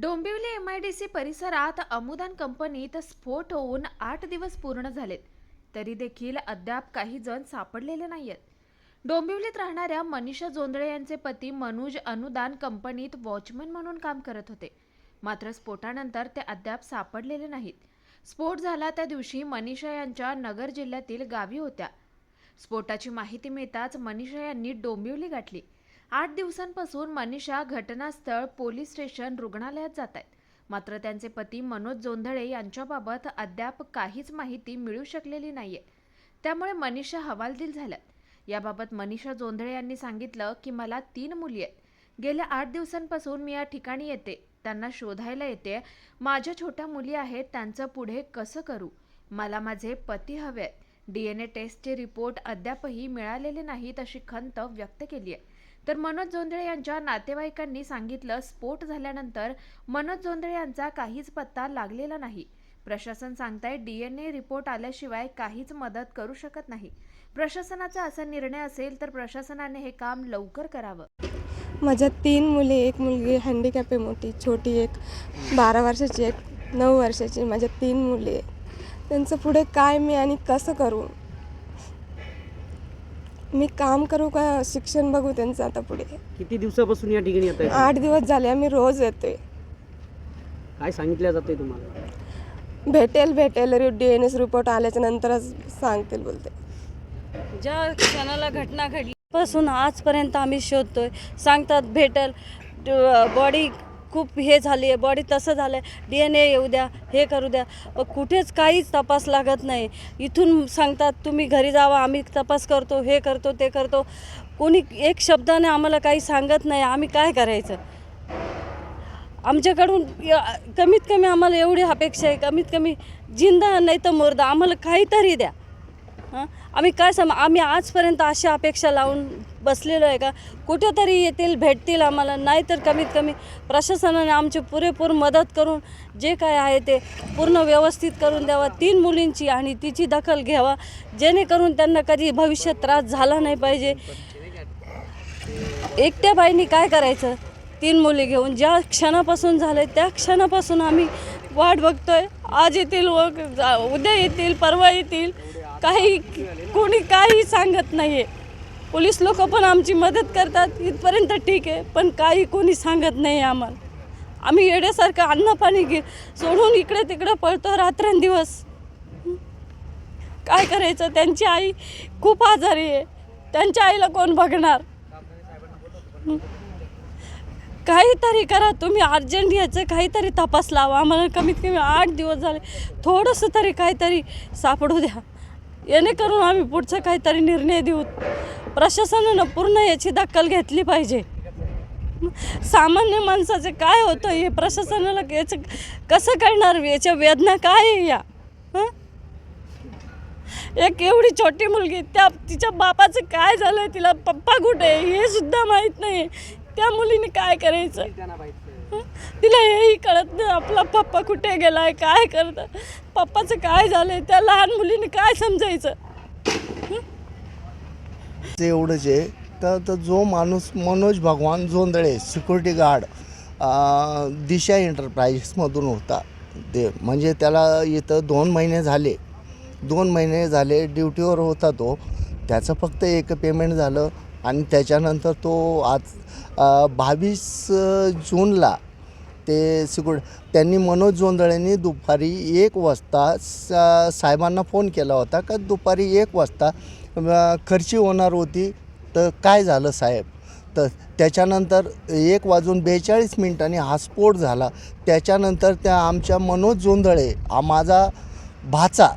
Dombivli M I D C परिसरात अमुदान कंपनीत स्फोट होऊन आठ दिवस पूर्ण झालेत. तरी देखील अद्याप काही जण सापडलेले नाहीयेत. डोंबिवलीत राहणाऱ्या मनीषा जोंदळे यांचे पती मनोज अनुदान कंपनीत वॉचमन म्हणून काम करत होते. मात्र स्फोटानंतर ते अद्याप सापडलेले नाहीत. स्फोट झाला त्या दिवशी मनीषा यांच्या नगर जिल्ह्यातील गावी होत्या. स्फोटाची माहिती मिळताच मनीषा यांनी डोंबिवली गाठली. आठ दिवसांपासून मनीषा घटनास्थळ पोलीस स्टेशन रुग्णालयात जात आहेत. मात्र त्यांचे पती मनोज जोंधळे यांच्याबाबत अद्याप काहीच माहिती मिळू शकलेली नाहीये. त्यामुळे मनीषा हवालदिल झाल्यात. याबाबत मनीषा जोंधळे यांनी सांगितलं की मला तीन मुली आहेत. गेल्या आठ दिवसांपासून मी या ठिकाणी येते. त्यांना शोधायला येते. माझ्या छोट्या मुली आहेत. त्यांचं पुढे कसं करू? मला माझे पती हवे आहेत. डी एन ए टेस्टचे रिपोर्ट अद्यापही मिळालेले नाहीत अशी खंत व्यक्त केली आहे. तर मनोज जोंधळे यांच्या नातेवाईकांनी सांगितलं स्फोट झाल्यानंतर मनोज जोंधळे यांचा काहीच पत्ता लागलेला नाही. प्रशासन सांगताय डीएनए रिपोर्ट आल्याशिवाय काहीच मदत करू शकत नाही. प्रशासनाचा असा निर्णय असेल तर प्रशासनाने हे काम लवकर करावं. माझ्या तीन मुले एक मुलगी हँडिकॅप आहे मोठी छोटी एक बारा वर्षाची एक नऊ वर्षाची माझ्या तीन मुले त्यांचं पुढे काय मी आणि कसं करू? मी काम करू का शिक्षण बघू त्यांचं आता पुढे. किती दिवसापासून या ठिकाणी येत आहे आठ दिवस झाले आम्ही रोज येतोय. काय सांगितलं जातंय तुम्हाला? भेटेल भेटेल. डी एन एस रिपोर्ट आल्याच्या नंतरच सांगतील बोलते. ज्या क्षणाला घटना घडली पासून आजपर्यंत आम्ही शोधतोय. सांगतात भेटल बॉडी खूप हे झाली आहे बॉडी तसं झालं आहे डी एन ए येऊ द्या हे करू द्या. कुठेच काहीच तपास लागत नाही. इथून सांगतात तुम्ही घरी जावा आम्ही तपास करतो हे करतो ते करतो. कोणी एक शब्दाने आम्हाला काही सांगत नाही आम्ही काय करायचं? आमच्याकडून कमीत कमी आम्हाला एवढी अपेक्षा आहे कमीत कमी जिंदा नाही तर मुर्दा आम्हाला काहीतरी द्या. हां? आम्ही काय सम आम्ही आजपर्यंत अशा अपेक्षा लावून बसलेलो आहे का? कुठेतरी येतील भेटतील आम्हाला. नाही तर कमीत कमी प्रशासनाने आमची पुरेपूर मदत करून जे काय आहे ते पूर्ण व्यवस्थित करून द्यावा. तीन मुलींची आणि तिची दखल घ्यावा. जेणेकरून त्यांना कधी भविष्यात त्रास झाला नाही पाहिजे. एकट्या बाईंनी काय करायचं? तीन मुली घेऊन. ज्या क्षणापासून झालं त्या क्षणापासून आम्ही वाट बघतोय. आज येतील व जा- उद्या येतील परवा येतील. काही कोणी काही सांगत नाही आहे पोलीस लोक पण आमची मदत करतात इथपर्यंत ठीक आहे पण काही कोणी सांगत नाही आहे आम्हाला. आम्ही येड्यासारखं अन्न पाणी घे सोडून इकडे तिकडे पळतो रात्रंदिवस. काय करायचं? त्यांची आई खूप आजारी आहे. त्यांच्या आईला कोण बघणार? काहीतरी करा तुम्ही अर्जंट याचं काहीतरी तपास लावा. आम्हाला कमीत कमी आठ दिवस झाले. थोडंसं तरी काहीतरी सापडू द्या. येणेकरून आम्ही पुढचं काहीतरी निर्णय देऊ. प्रशासनानं पूर्ण याची दखल घेतली पाहिजे. सामान्य माणसाचं काय होतं? हे प्रशासनाला याचं कसं कळणार? याच्या वेदना काय आहे या? एक एवढी छोटी मुलगी त्या तिच्या बापाचं काय झालं तिला पप्पा कुठे? हे सुद्धा माहीत नाही. त्या मुलीने काय करायचं? तिला हेही कळत नाही आपला पप्पा कुठे गेलाय काय करतं पप्पाचं काय झालंय? त्या लहान मुलीने काय समजायचं? ते एवढंच आहे तर तर जो माणूस मनोज भगवान जोंदळे सिक्युरिटी गार्ड दिशा एंटरप्राइजेसमधून होता. ते म्हणजे त्याला इथं दोन महिने झाले. दोन महिने झाले ड्युटीवर होता तो. त्याचं फक्त एक पेमेंट झालं आणि त्याच्यानंतर तो आज बावीस जूनला ते सिक्युर त्यांनी मनोज जोंधळेंनी दुपारी एक वाजता सा साहेबांना फोन केला होता का दुपारी एक वाजता खर्ची होणार होती तर काय झालं साहेब? तर त्याच्यानंतर एक वाजून बेचाळीस मिनिटांनी हा स्फोट झाला. त्याच्यानंतर त्या आमच्या मनोज जोंधळे हा माझा भाचा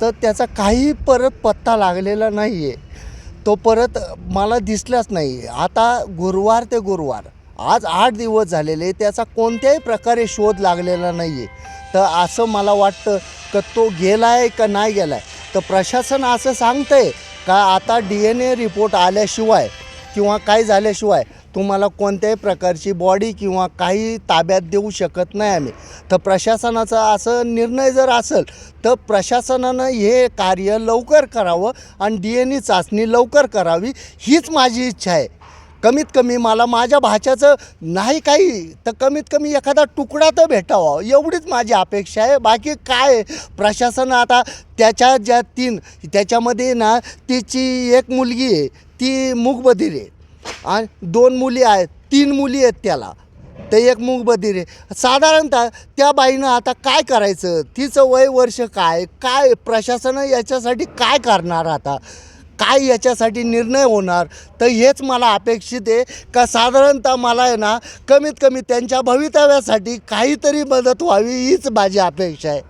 तर त्याचा काही परत पत्ता लागलेला नाही आहे तो परत मला दिसलाच नाही. आता गुरुवार ते गुरुवार. आज आठ दिवस झालेले त्याचा कोणत्याही प्रकारे शोध लागलेला नाही आहे तर असं मला वाटतं का तो गेला आहे का नाही गेला आहे तर प्रशासन असं सांगतं आहे का आता डी एन ए रिपोर्ट आल्याशिवाय किंवा काय झाल्याशिवाय तुम्हाला कोणत्याही प्रकारची बॉडी किंवा काही ताब्यात देऊ शकत नाही आम्ही. तर प्रशासनाचा असं निर्णय जर असेल तर प्रशासनानं हे कार्य लवकर करावं आणि डी एन ई चाचणी लवकर करावी हीच माझी इच्छा आहे. कमीत कमी मला माझ्या भाच्याचं नाही काही तर कमीत कमी एखादा तुकडा तर भेटावा. एवढीच माझी अपेक्षा आहे. बाकी काय? आहे? प्रशासन आता त्याच्या ज्या तीन त्याच्यामध्ये ना तिची एक मुलगी आहे. ती मूकबधीर आहे. आणि दोन मुली आहेत तीन मुली आहेत त्याला. तर एक मुगबधीर आहे. साधारणतः त्या बाईनं आता काय करायचं? तिचं वय वर्ष काय? काय प्रशासन याच्यासाठी काय करणार आता? काय याच्यासाठी निर्णय होणार? तर हेच मला अपेक्षित आहे. का साधारणतः मला आहे ना कमीत कमी त्यांच्या भवितव्यासाठी काहीतरी मदत व्हावी हीच माझी अपेक्षा आहे.